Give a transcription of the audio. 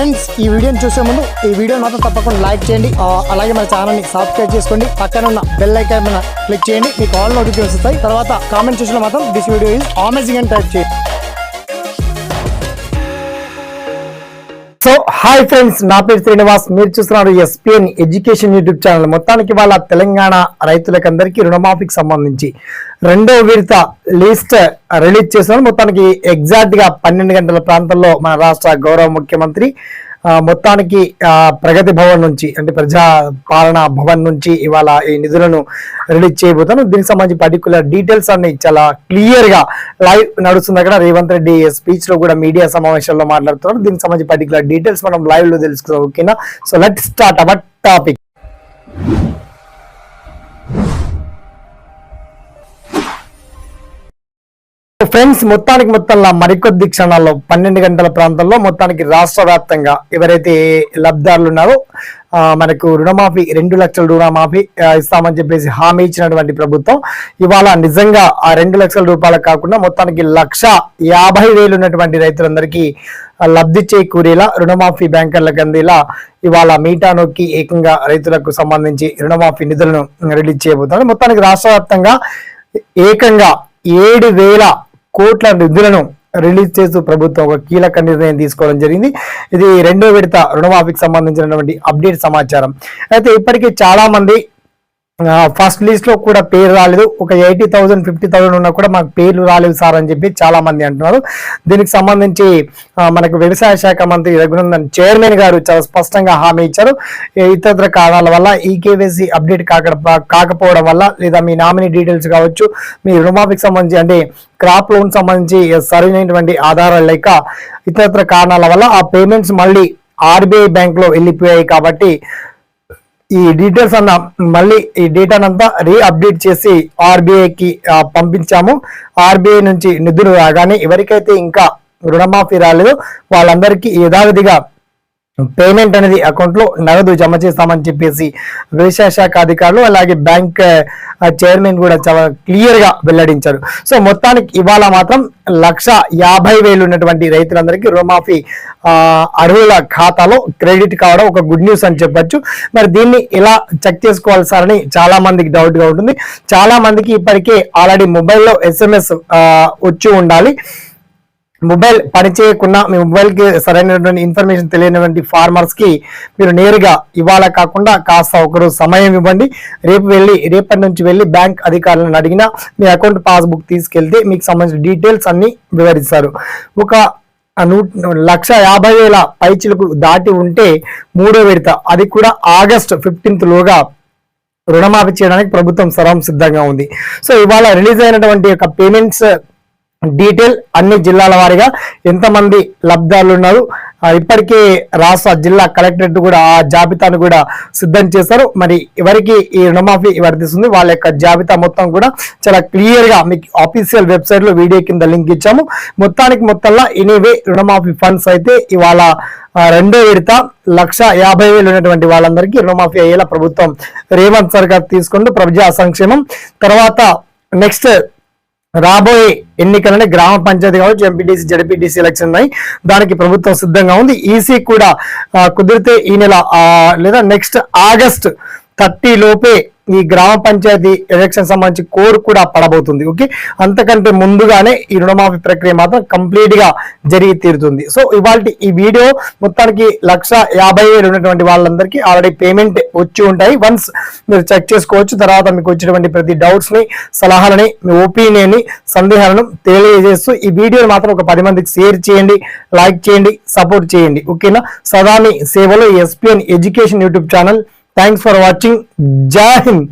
Friends ఈ వీడియోని చూసే ముందు ఈ వీడియో మాత్రం తప్పకుండా లైక్ చేయండి. అలాగే మన ఛానల్ని సబ్స్క్రైబ్ చేసుకోండి. పక్కన ఉన్న బెల్ ఐకాన్ మీద క్లిక్ చేయండి. మీకు ఆల్ నోటిఫికేషన్ వస్తాయి. తర్వాత కామెంట్ చూసిన మాత్రం దిస్ వీడియో ఈజ్ అమేజింగ్ అని టైప్ చేయండి. సో హాయ్ ఫ్రెండ్స్ నా పేరు శ్రీనివాస్. మీరు చూస్తున్నారు ఎస్పీఎన్ ఎడ్యుకేషన్ యూట్యూబ్ ఛానల్ మొత్తానికి వాళ్ళ తెలంగాణ రైతులకందరికీ రుణమాఫీకి సంబంధించి రెండో విడత లిస్ట్ రిలీజ్ చేస్తున్నారు. మొత్తానికి ఎగ్జాక్ట్గా పన్నెండు గంటల ప్రాంతంలో మన రాష్ట్ర గౌరవ ముఖ్యమంత్రి మొత్తానికి ప్రగతి భవన్ నుంచి అంటే ప్రజా పాలన భవన్ నుంచి ఇవాళ ఈ నిధులను రిలీజ్ చేయబోతాను దీనికి సంబంధించి పర్టికులర్ డీటెయిల్స్ అన్ని చాలా క్లియర్గా లైవ్ నడుస్తుంది. అక్కడ రేవంత్ రెడ్డి స్పీచ్లో కూడా మీడియా సమావేశంలో మాట్లాడుతున్నారు. దీనికి సంబంధించి పర్టికులర్ డీటెయిల్స్ మనం లైవ్లో తెలుసుకుందాం. ఓకేనా? So let start our topic friends మొత్తానికి మొత్తంలో మరికొద్ది క్షణాల్లో పన్నెండు గంటల ప్రాంతంలో మొత్తానికి రాష్ట్ర వ్యాప్తంగా ఎవరైతే లబ్ధారులు ఉన్నారో మనకు రుణమాఫీ రెండు లక్షల రుణమాఫీ ఇస్తామని చెప్పేసి హామీ ఇచ్చినటువంటి ప్రభుత్వం ఇవాళ నిజంగా ఆ రెండు లక్షల రూపాయలు కాకుండా మొత్తానికి లక్ష యాభై వేలు ఉన్నటువంటి రైతులందరికీ లబ్ధి చేకూరేలా రుణమాఫీ బ్యాంకర్లకు అందేలా ఇవాళ మీటా నొక్కి ఏకంగా రైతులకు సంబంధించి రుణమాఫీ నిధులను రిలీజ్ చేయబోతున్నారు. మొత్తానికి రాష్ట్ర ఏకంగా ఏడు వేల కోట్ల నిధులను రిలీజ్ చేస్తూ ప్రభుత్వం ఒక కీలక నిర్ణయం తీసుకోవడం జరిగింది. ఇది రెండో విడత రుణమాఫీకి సంబంధించినటువంటి అప్డేట్ సమాచారం. అయితే ఇప్పటికీ చాలా మంది ఫస్ట్ లిస్ట్లో కూడా పేరు రాలేదు. ఒక ఎయిటీ థౌసండ్ ఫిఫ్టీ థౌసండ్ ఉన్నా కూడా మాకు పేర్లు రాలేదు సార్ అని చెప్పి చాలా మంది అంటున్నారు. దీనికి సంబంధించి మనకు వ్యవసాయ శాఖ మంత్రి రఘునందన్ చైర్మన్ గారు చాలా స్పష్టంగా హామీ ఇచ్చారు. ఇతర కారణాల వల్ల ఈ కేవైసీ అప్డేట్ కాక కాకపోవడం వల్ల లేదా మీ నామినీ డీటెయిల్స్ కావచ్చు మీ రుణమాఫీకి సంబంధించి అంటే క్రాప్ లోన్ సంబంధించి సరైనటువంటి ఆధారాలు లేక ఇతరత్ర కారణాల వల్ల ఆ పేమెంట్స్ మళ్ళీ ఆర్బీఐ బ్యాంక్లో వెళ్ళిపోయాయి కాబట్టి ఈ డీటెయిల్స్ అన్న మళ్ళీ ఈ డేటానంతా రీ అప్డేట్ చేసి ఆర్బీఐకి పంపించాము. ఆర్బీఐ నుంచి నిధులు రాగానే ఎవరికైతే ఇంకా రుణమాఫీ రాలేదు వాళ్ళందరికీ యథావిధిగా పేమెంట్ అనేది అకౌంట్లో నగదు జమ చేస్తామని చెప్పేసి వ్యవసాయ శాఖ అధికారులు అలాగే బ్యాంక్ చైర్మన్ uh, కూడా చాలా క్లియర్గా వెల్లడించారు. సో మొత్తానికి ఇవాళ మాత్రం లక్ష యాభై వేలు ఉన్నటువంటి రైతులందరికీ రుణమాఫీ అర్హుల ఖాతాలో క్రెడిట్ కావడం ఒక గుడ్ న్యూస్ అని చెప్పొచ్చు. మరి దీన్ని ఎలా చెక్ చేసుకోవాలి సార్ అని చాలా మందికి డౌట్గా ఉంటుంది. చాలా మందికి ఇప్పటికే ఆల్రెడీ మొబైల్లో ఎస్ఎంఎస్ వచ్చి ఉండాలి. మొబైల్ పనిచేయకుండా మీ మొబైల్కి సరైనటువంటి ఇన్ఫర్మేషన్ తెలియనటువంటి ఫార్మర్స్కి మీరు నేరుగా ఇవాళ కాకుండా కాస్త ఒకరు సమయం ఇవ్వండి. రేపు వెళ్ళి రేపటి నుంచి వెళ్ళి బ్యాంక్ అధికారులను అడిగినా మీ అకౌంట్ పాస్బుక్ తీసుకెళ్తే మీకు సంబంధించిన డీటెయిల్స్ అన్ని వివరిస్తారు. ఒక నూ లక్ష యాభై వేల పైచులకు దాటి ఉంటే మూడో విడత అది కూడా ఆగస్ట్ ఫిఫ్టీన్త్ లోగా రుణమాఫీ చేయడానికి ప్రభుత్వం సర్వం సిద్ధంగా ఉంది. సో ఇవాళ రిలీజ్ అయినటువంటి యొక్క పేమెంట్స్ డీటెయిల్ అన్ని జిల్లాల వారీగా ఎంతమంది లబ్ధాలు ఉన్నారు. ఇప్పటికే రాష్ట్ర జిల్లా కలెక్టరేట్ కూడా ఆ జాబితాను కూడా సిద్ధం చేశారు. మరి ఎవరికి ఈ రుణమాఫీ వర్తిస్తుంది వాళ్ళ యొక్క జాబితా మొత్తం కూడా చాలా క్లియర్గా మీకు ఆఫీషియల్ వెబ్సైట్లో వీడియో కింద లింక్ ఇచ్చాము. మొత్తానికి మొత్తంలో ఎనీవే రుణమాఫీ ఫండ్స్ అయితే ఇవాళ రెండో విడత లక్ష యాభై వేలు ఉన్నటువంటి వాళ్ళందరికీ రుణమాఫీ అయ్యేలా ప్రభుత్వం రేవంత్ సర్కార్ తీసుకుంటూ ప్రజా సంక్షేమం. తర్వాత నెక్స్ట్ రాబోయే ఎన్నికలని గ్రామ పంచాయతీ కావచ్చు ఎంపీటీసీ జడ్పీటీసీ ఎలక్షన్ ఉన్నాయి. దానికి ప్రభుత్వం సిద్ధంగా ఉంది. ఈసీ కూడా కుదిరితే ఈ నెల లేదా నెక్స్ట్ ఆగస్ట్ థర్టీ లోపే ఈ గ్రామ పంచాయతీ ఎలక్షన్ సంబంధించి కోర్ కూడా పడబోతుంది ఓకే? అంతకంటే ముందుగానే ఈ రుణమాఫీ ప్రక్రియ మాత్రం కంప్లీట్గా జరిగి తీరుతుంది. సో ఇవాళ ఈ వీడియో మొత్తానికి లక్ష యాభై వేలు ఉన్నటువంటి వాళ్ళందరికీ ఆల్రెడీ పేమెంట్ వచ్చి ఉంటాయి. వన్స్ మీరు చెక్ చేసుకోవచ్చు తర్వాత మీకు వచ్చినటువంటి ప్రతి డౌట్స్ని సలహాలని మీ ఒపీనియన్ని సందేహాలను తెలియజేస్తూ ఈ వీడియోని మాత్రం ఒక పది మందికి షేర్ చేయండి లైక్ చేయండి సపోర్ట్ చేయండి ఓకేనా? సదాని సేవలో SPN education YouTube channel thanks for watching జై హింద్